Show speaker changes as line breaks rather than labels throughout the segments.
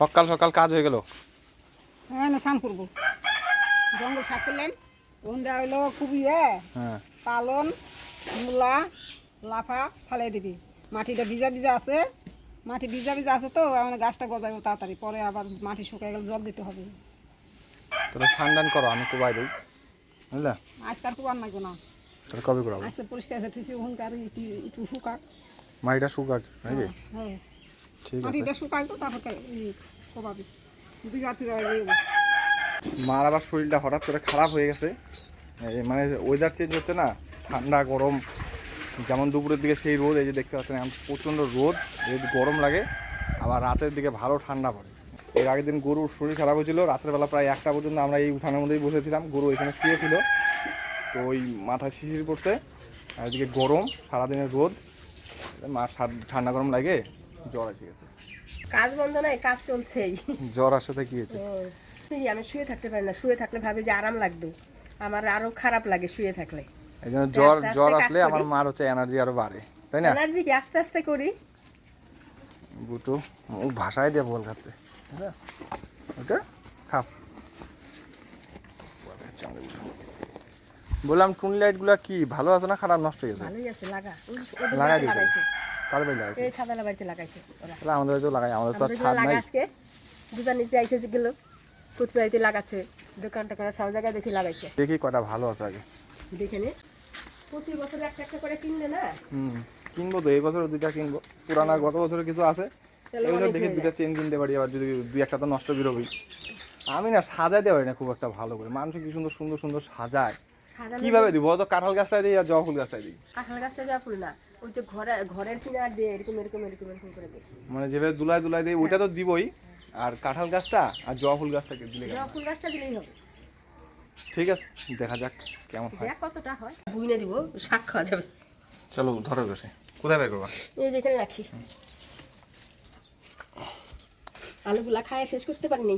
সকাল সকাল কাজ হয়ে গেল।
হ্যাঁ না স্নান করব। জঙ্গল ছাড় করলেন। ওখান দেওয়া হইল খুব ইয়ে
হ্যাঁ।
পালন মূলা লাফা ফালাই দিবি। মাটিটা ভিজা ভিজা আছে। মাটি ভিজা ভিজা আছে তো আমার গাছটা গজাইব তাড়াতাড়ি। পরে আবার মাটি শুকায় গেলে জল দিতে হবে।
তাহলে স্নান করো আমি কোবাই দিই। বুঝলে?
আজকাল আর লাগবে না।
তাহলে কবে করাবো
আজকে পরিষ্কার ঠিক ওখানকার একটু একটু শুকাক।
মাটিটা শুকাক নাকি?
হ্যাঁ।
ঠিক আছে।
মাটিটা শুকাই তো তারপর কবাবি। দুই রাত্রি
মার আবার শরীরটা হঠাৎ করে খারাপ হয়ে গেছে। মানে ওয়েদার চেঞ্জ হচ্ছে না ঠান্ডা গরম। যেমন দুপুরের দিকে সেই রোদ এই যে দেখতে পাচ্ছেন এখন প্রচণ্ড রোদ রোদ গরম লাগে। আবার রাতের দিকে ভালো ঠান্ডা পড়ে। এর আগের দিন গরুর শরীর খারাপ হয়েছিল রাতের বেলা প্রায় একটা পর্যন্ত আমরা এই উঠানের মধ্যেই বসেছিলাম। গরু এখানে শুয়েছিল। তো ওই মাথা শিশির পড়তে আর এদিকে গরম সারাদিনের রোদ। মা ঠান্ডা গরম লাগে। জ্বর এসে গেছে।
কাজ বন্ধ নাই কাজ চলছেই।
জ্বর আসাতে কি হয়েছে?
আমি শুয়ে থাকতে পারি না শুয়ে থাকলে ভাবে যে আরাম লাগবে। আমার আরও খারাপ লাগে শুয়ে থাকলে।
এই জন্য জ্বর জ্বর আসলে আমার মার হচ্ছে এনার্জি আরও বাড়ে তাই না?
এনার্জি কি? আস্তে আস্তে করি।
বুটু ও ভাষায় দিয়ে বল খাচ্ছে। বুঝলে? ওটা খাপ। বললাম টুন লাইটগুলা কি ভালো আছে না খারাপ? নষ্ট হয়ে গেছে।
ভালোই আছে লাগা।
লাগাই
লাগাইছে।
কার বাড়ি লাগাইছে।
এই ছাদালা বাড়িতে লাগাইছে ওরা।
তাহলে আমাদের বাড়িতেও লাগাই আমাদের তো ছাদ নাই।
আজকে দুজন নিচে এসে গেল ফুটপাড়িতে লাগাচ্ছে দোকান টোকান সব জায়গায় দেখি লাগাইছে।
দেখি কয়টা ভালো আছে আগে।
দেখে নে। প্রতি বছর একটা একটা করে কিনলে না?
হুম কিনবো তো এই বছর দুইটা কিনবো। পুরানা গত বছরে কিছু আছে দেখি দুইটা চেন কিনতে পারি আবার যদি দুই একটা তো নষ্ট বেরোবেই। আমি না সাজাইতে পারি না খুব একটা ভালো করে। মানুষ কি সুন্দর সুন্দর সুন্দর সাজায়। কীভাবে দিব? তো কাঁঠাল গাছটাই দিই আর জবা ফুল গাছটাই দিই।
কাঁঠাল গাছটা যা ফুল না। ওই যে ঘরে ঘরের কিনার দিয়ে এরকম এরকম এরকম এরকম করে দিই
মানে যেভাবে দুলাই দুলাই দিই ওইটা তো দিবই। আর কাঁঠাল গাছটা আর জবা ফুল গাছটাকে দিলে?
জবা ফুল গাছটা দিলেই হবে।
ঠিক আছে দেখা যাক কেমন হয়।
কতটা হয়। বুইনে দিব শাক খাওয়া যাবে।
চলো ধরো বসে কোথায় বের করবা?
এই যেখানে রাখি। আলুগুলা খায় শেষ করতে পারিনি।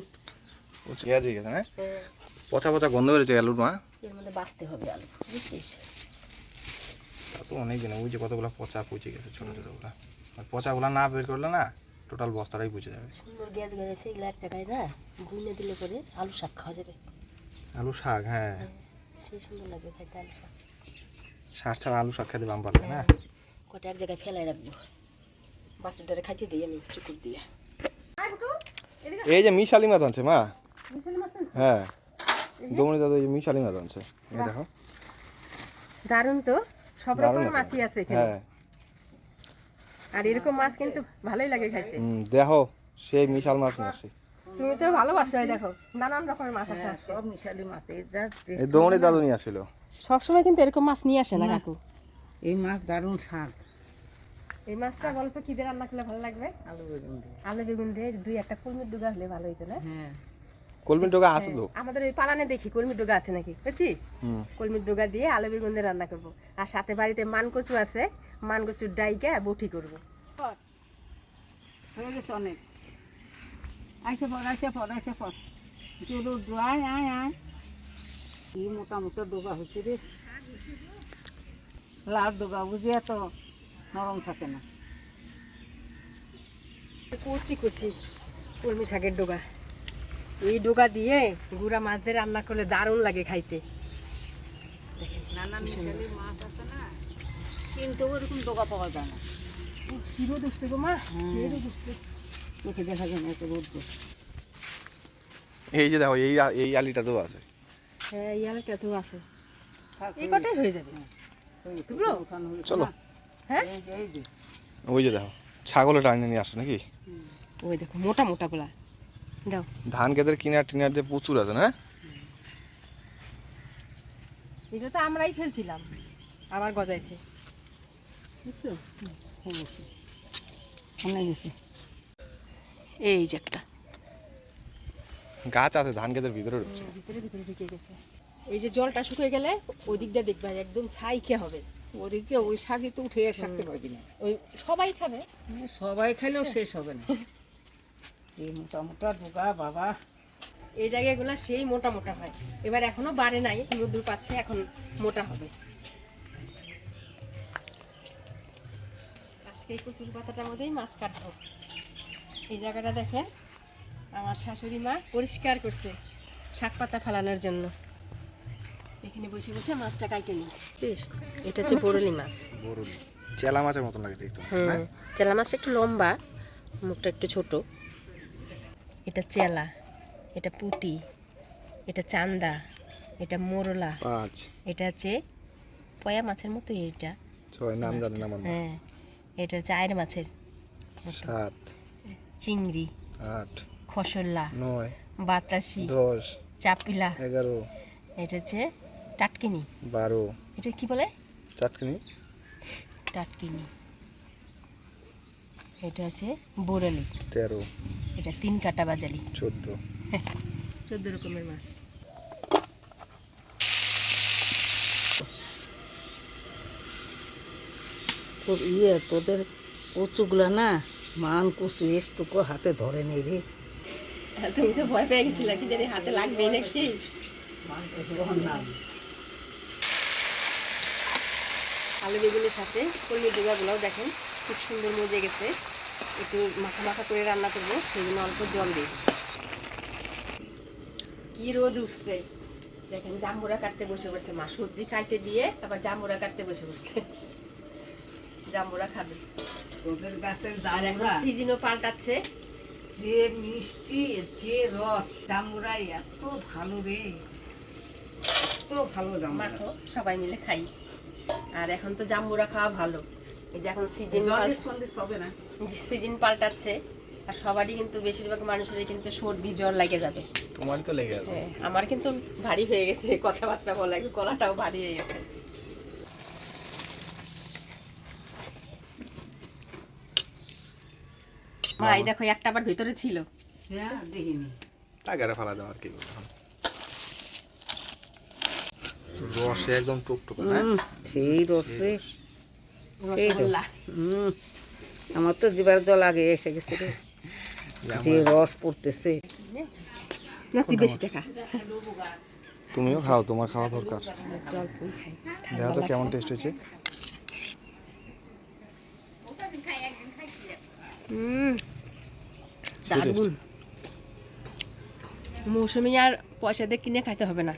পেঁয়াজ হয়ে গেছে হ্যাঁ? পচা পচা গন্ধ বেরোচ্ছে আলুর মা।
এর মধ্যে বাঁচতে হবে আলু বুঝছিস?
তো অনেক দিন ওই যে কতগুলো পচা পচে গেছে ছোটো ছোটোগুলো আর পচাগুলো না বের করলে না টোটাল বস্তাটাই পচে যাবে।
সুন্দর গ্যাস গ্যাস সেইগুলো এক জায়গায় না দিলে পরে আলু শাক খাওয়া যাবে।
আলু শাক হ্যাঁ।
সেই সুন্দর লাগবে খাইতে আলু শাক।
শাক ছাড়া আলু শাক খেতে বাম পারবে না?
কটা এক জায়গায় ফেলাই রাখব। বাচ্চাটারে খাইতে দিই আমি চুকুর দিয়ে।
এই যে মিশালি মাছ আনছে মা। হ্যাঁ। দমনি দাদা এই যে মিশালি মাছ আনছে। এই দেখো।
দারুণ তো। সব রকমের। মাছই আছে এখানে।
হ্যাঁ।
আর এরকম মাছ কিন্তু ভালোই লাগে খাইতে।
দেখো সেই মিশাল মাছ নিয়ে
তুমি তো ভালোবাসো দেখো নানান রকমের মাছ আছে
সব মিশালি মাছ এই যা
দাদু নিয়ে আসছিল
সবসময় কিন্তু এরকম মাছ নিয়ে আসে না কাকু?
এই মাছ দারুণ স্বাদ।
এই মাছটা গল্প কি দিয়ে রান্না করলে ভালো লাগবে?
আলু বেগুন দিয়ে।
আলু বেগুন দিয়ে দুই একটা কলমির ডুগা হলে ভালো হইতো না?
হ্যাঁ।
কলমিন টোকা আছে তো?
আমাদের ওই পালানে দেখি কলমির ডুগা আছে নাকি বুঝছিস?
হুম।
কলমির ডুগা দিয়ে আলু বেগুন দিয়ে রান্না করব। আর সাথে বাড়িতে মানকচু আছে মান কচুর ডাইকে বটি করব।
হয়ে গেছে অনেক। আইসে পর আইসে পর আইসে পর। চলো আয় আয় আয়। কি মোটা মোটা ডোগা হয়েছে রে। লাল ডোগা বুঝিয়া তো নরম থাকে না।
কচি কচি কলমি শাকের ডোগা। এই ডোগা দিয়ে গুড়া মাছ দিয়ে রান্না করলে দারুণ লাগে খাইতে।
নানান মাছ আছে না? কিন্তু ওরকম ডোগা পাওয়া যায় না।
হিরো দুসছে গো মা হিরো দুসছে
চোখে দেখা যায় না এত রোদ
এই যে দেখো এই এই আলিটাতেও আছে।
হ্যাঁ তো আছে। এই কটাই হয়ে যাবে?
এই তো
চলো।
হ্যাঁ
এই যে, এই যে।
ওই যে দেখো নিয়ে আসে নাকি?
ওই দেখো মোটা মোটা গুলা। দাও।
ধান খেতের কিনার টিনার দিয়ে প্রচুর আছে না?
এটা তো আমরাই ফেলছিলাম আবার গজাইছে।
বুঝছ?
এই যে একটা।
গাছ আছে ধান খেতের ভিতরে ঢুকছে
ভিতরে ভিতরে ঢুকে গেছে। এই যে জলটা শুকিয়ে গেলে ওই দিক দিয়ে দেখবে একদম ছাইকে হবে।
ওদিকে ওই শাকই তো উঠে থাকতে পারবি না।
ওই সবাই খাবে।
সবাই খাইলেও শেষ হবে না। যে মোটা মোটা ডোগা বাবা।
এই জায়গাগুলো সেই মোটা মোটা হয়। এবার এখনও বাড়ে নাই রোদ্দুর পাচ্ছে এখন মোটা হবে। আজকে এই কচুর পাতাটার মধ্যেই মাছ কাটবো। এই জায়গাটা দেখেন আমার শাশুড়ি মা পরিষ্কার করছে শাক পাতা ফেলানোর জন্য। এখানে বসে বসে মাছটা কাটে নি বেশ এটা হচ্ছে বরলি মাছ।
বরুলি চেলা মাছের মতন লাগে দেখতে।
হুম চেলা মাছটা একটু লম্বা মুখটা একটু ছোট। এটা চেলা এটা পুটি এটা চান্দা এটা মোরলা এটা হচ্ছে পয়া মাছের মতো এটা
নাম জানি না
হ্যাঁ। এটা হচ্ছে আয়ের মাছের
সাত।
চিংড়ি
আট।
খসল্লা
নয়।
বাতাসি
দশ।
চাপিলা
এগারো।
এটা হচ্ছে টাটকিনি।
বারো।
এটা কি বলে?
চাটকিনি
টাটকিনি। এটা হচ্ছে বোরালি।
তেরো।
এটা তিন কাটা বাজালি।
চোদ্দ।
চোদ্দ রকমের মাছ।
তোর ইয়ে তোদের কচুগুলা না মান কচু একটুকু হাতে ধরে নেই রে।
তুমি তো ভয় পেয়ে গেছিলে কি জানি হাতে লাগবে নাকি? আলু বেগুনের সাথে কর্মীর ডোগাগুলোও দেখেন খুব সুন্দর মজে গেছে। একটু মাখা মাখা করে রান্না করব সেই জন্য অল্প জল দিই। কি রোদ উঠছে। দেখেন জাম্বুরা কাটতে বসে বসছে মা সবজি কাটতে দিয়ে আবার জাম্বুরা কাটতে বসে বসছে জাম্বুরা খাবে।
তোদের গাছের
আর এখন সিজনও পাল্টাচ্ছে।
যে মিষ্টি যে রস জামুরাই এত ভালো রে। এত ভালো জামুরা
মাখো সবাই মিলে খাই। আর এখন তো জাম্বুরা খাওয়া ভালো। এই যে এখন সিজন সিজন পাল্টাচ্ছে আর সবারই কিন্তু বেশিরভাগ মানুষেরই কিন্তু সর্দি জ্বর লাগে যাবে।
তোমারই তো লেগে আছে
হ্যাঁ, আমার কিন্তু ভারী হয়ে গেছে কথাবার্তা বলা একটু গলাটাও ভারী হয়ে গেছে। এই দেখো একটা আবার ভিতরে ছিল।
হ্যাঁ দেখিনি।
টাকাটা ফেলা দাও আর কি রসে একদম টুকটুক না
সেই রসে। আমার তো জিবার জল আগে এসে গেছে রে। যে রস পড়তেছে।
নাতি বেশি টাকা।
তুমিও খাও তোমার খাওয়া দরকার। দেখো তো কেমন টেস্ট হয়েছে?
দারুণ। মৌসুমি আর পয়সা দিয়ে কিনে খাইতে হবে না।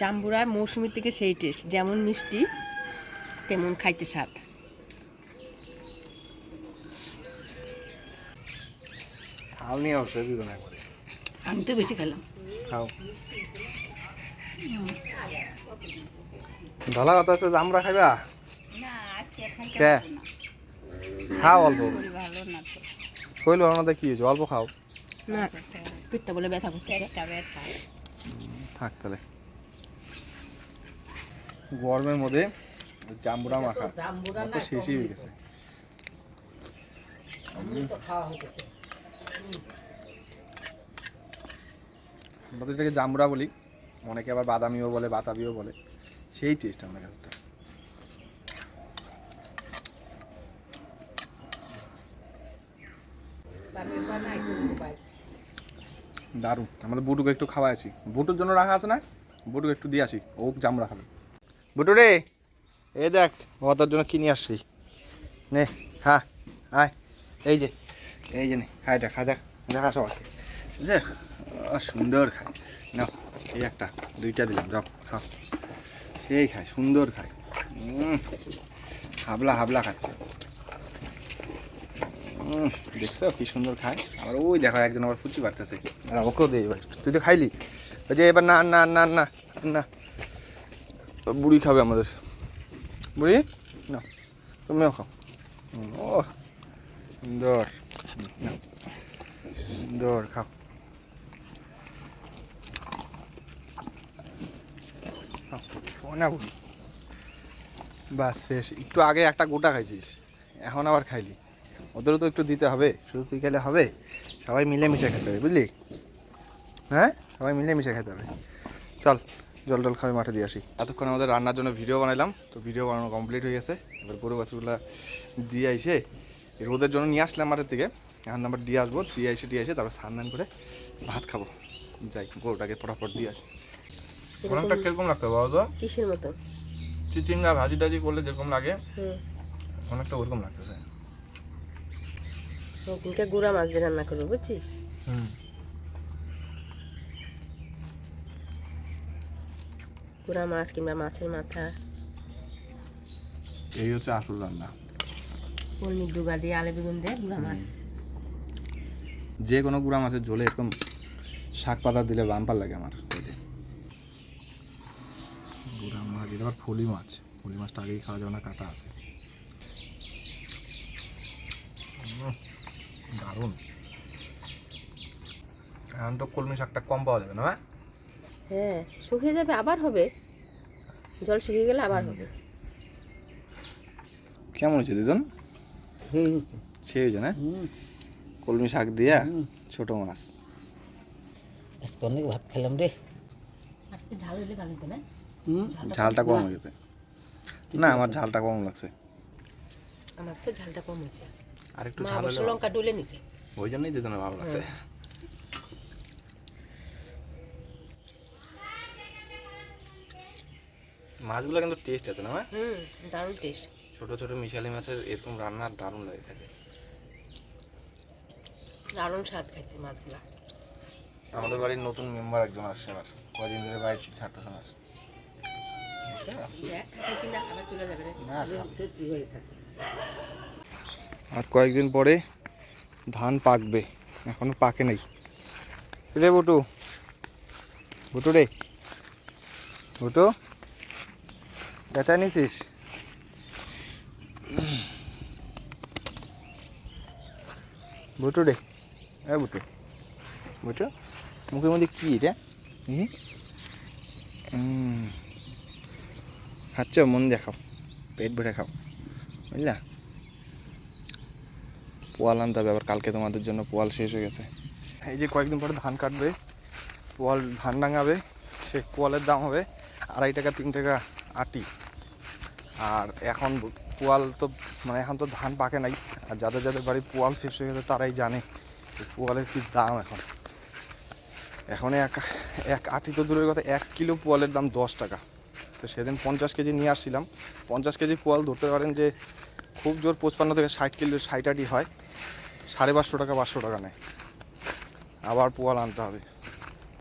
জাম্বুরার মৌসুমির থেকে সেই টেস্ট যেমন মিষ্টি তেমন খাইতে স্বাদ।
থাল নিয়ে অবশ্যই দুজন একবারে
আমি তো বেশি খেলাম।
খাও। ধলা কথা হচ্ছে জামরা খাইবা? কে? খাও অল্প। শৈল আমাদের কি হয়েছে? অল্প খাও।
না পেটটা বলে ব্যথা করতেছে
থাক তাহলে। গরমের মধ্যে জাম্বুরা মাখা তো শেষই হয়ে গেছে।
তো খাওয়া হয়ে গেছে।
আমরা তো এটাকে জাম্বুরা বলি। অনেকে আবার বাদামিও বলে, বাতাবিও বলে। সেই টেস্ট আমার কাছে। দারুণ। আমাদের বুটুকে একটু খাওয়া আছি বুটুর জন্য রাখা আছে না? বুটুকে একটু দিয়ে আসি। ও জামরা খাবে। বুটু রে, এই দেখ ও তোর জন্য কিনে আসছি নে হ্যাঁ আয়। এই যে। এই যে নে খাইটা খা দেখ দেখা সবাইকে। ও, সুন্দর খায় নাও এই একটা দুইটা দিলাম যাও খাও। সেই খায় সুন্দর খায় হাবলা হাবলা খাচ্ছে। দেখছ কি সুন্দর খায়? আবার ওই দেখো একজন আবার ফুচি আর ওকেও দে এবার। তুই তো খাইলি। ওই যে এবার না না না না না। বুড়ি খাবে আমাদের। বুড়ি না তুমিও খাও। ও সুন্দর হুম, নাও। সুন্দর খাও খাও, সোনা বুড়ি। বাস, শেষ। একটু আগে একটা গোটা খাইছিস, এখন আবার খাইলি। ওদেরও তো একটু দিতে হবে, শুধু তুই খেলে হবে। সবাই মিলে মিশে খেতে হবে, বুঝলি? হ্যাঁ? সবাই মিলে মিশে খেতে হবে। চল, জল টল খাবে মাঠে দিয়ে আসি। এতক্ষণ আমাদের রান্নার জন্য ভিডিও বানাইলাম, তো ভিডিও বানানো কমপ্লিট হয়ে গেছে। এবার গরু বাছুরগুলো দিয়ে আইসে রোদের জন্য নিয়ে আসলাম মাঠের থেকে এখন নাম্বার দিয়ে আসব, দিয়ে এসে দিয়ে এসে তারপর স্নান করে ভাত খাব। যাই, গরুটাকে ফটাফট দিয়ে আসি। ফোড়নটা কীরকম লাগতো বাবা তো?
কিসের মতো?
চিচিঙ্গা ভাজি টাজি করলে যেরকম লাগে অনেকটা ওরকম লাগতেছে।
ওখানকে গুড়া মাছ দিয়ে রান্না করব বুঝছিস?
হুম।
গুড়া মাছ কিংবা মাছের মাথা।
এই হচ্ছে আসল রান্না।
কলমি ডুবা দিয়ে আলে বেগুন দিয়ে গুড়া মাছ।
যে কোনো গুড়া মাছের ঝোলে এরকম শাক পাতা দিলে বাম্পার লাগে আমার। গুঁড়া মাছ এটা আবার ফলি মাছ। ফলি মাছটা আগেই খাওয়া যাবে না কাটা আছে। দারুণ। এখন তো কলমি শাকটা কম পাওয়া যাবে না হ্যাঁ?
হ্যাঁ শুকিয়ে যাবে আবার হবে। জল শুকিয়ে গেলে আবার হবে।
কেমন হয়েছে দুজন। সে হয়েছে। না? কলমি শাক দিয়া ছোট মাছ।
আজকে অনেক ভাত খেলাম রে।
একটু ঝাল হলে ভালো হতো না?
ঝালটা কম হয়ে গেছে না আমার ঝালটা কম লাগছে।
আমার তো ঝালটা কম হয়েছে।
আর একটু
মা
ঝাল
অবশ্য লঙ্কা ডুলে নিতে
ওই জন্যই দুজনে ভালো লাগছে। মাছগুলো কিন্তু টেস্ট আছে না?
হুম দারুণ টেস্ট
ছোট ছোট মিশালি মাছের এরকম রান্নার দারুণ লাগে খেতে।
দারুণ স্বাদ খাইতে মাছগুলা।
আমাদের বাড়ির নতুন মেম্বার একজন আসছে আমার কদিন ধরে বাড়ি ছাড়তেছে না। আর কয়েকদিন পরে ধান পাকবে এখনও পাকে নেই। রে বটু বটু রে। বটু বেচা নিছিস? বটু রে এ বটু। বটু মুখের মধ্যে কি রে ই? খাচ্ছ, মন দেখাও পেট ভরে খাও, বুঝলা? পোয়াল আনতে হবে, আবার কালকে তোমাদের জন্য পোয়াল শেষ হয়ে গেছে। এই যে কয়েকদিন পরে ধান কাটবে, পোয়াল ধান ডাঙাবে, সে পোয়ালের দাম হবে আড়াই টাকা, তিন টাকা, আটি। আর এখন পোয়াল তো মানে এখন তো ধান পাকে নাই, আর যাদের যাদের বাড়ি পোয়াল শেষ হয়ে গেছে, তারাই জানে পোয়ালের কি দাম এখন। এখন এক এক আটি তো দূরের কথা, এক কিলো পোয়ালের দাম দশ টাকা। তো সেদিন পঞ্চাশ কেজি নিয়ে আসছিলাম। পঞ্চাশ কেজি পোয়াল ধরতে পারেন যে খুব জোর পঁচপান্ন থেকে ষাট কিলো ষাট আটি হয়। সাড়ে পাঁচশো টাকা পাঁচশো টাকা নেয়। আবার পোয়াল আনতে হবে।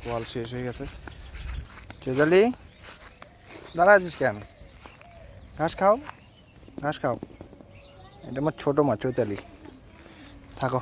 পোয়াল শেষ হয়ে গেছে। চৈতালি দাঁড়া আছিস কেন? ঘাস খাও। ঘাস খাও। এটা আমার ছোটো মাছ চৈতালি থাকো।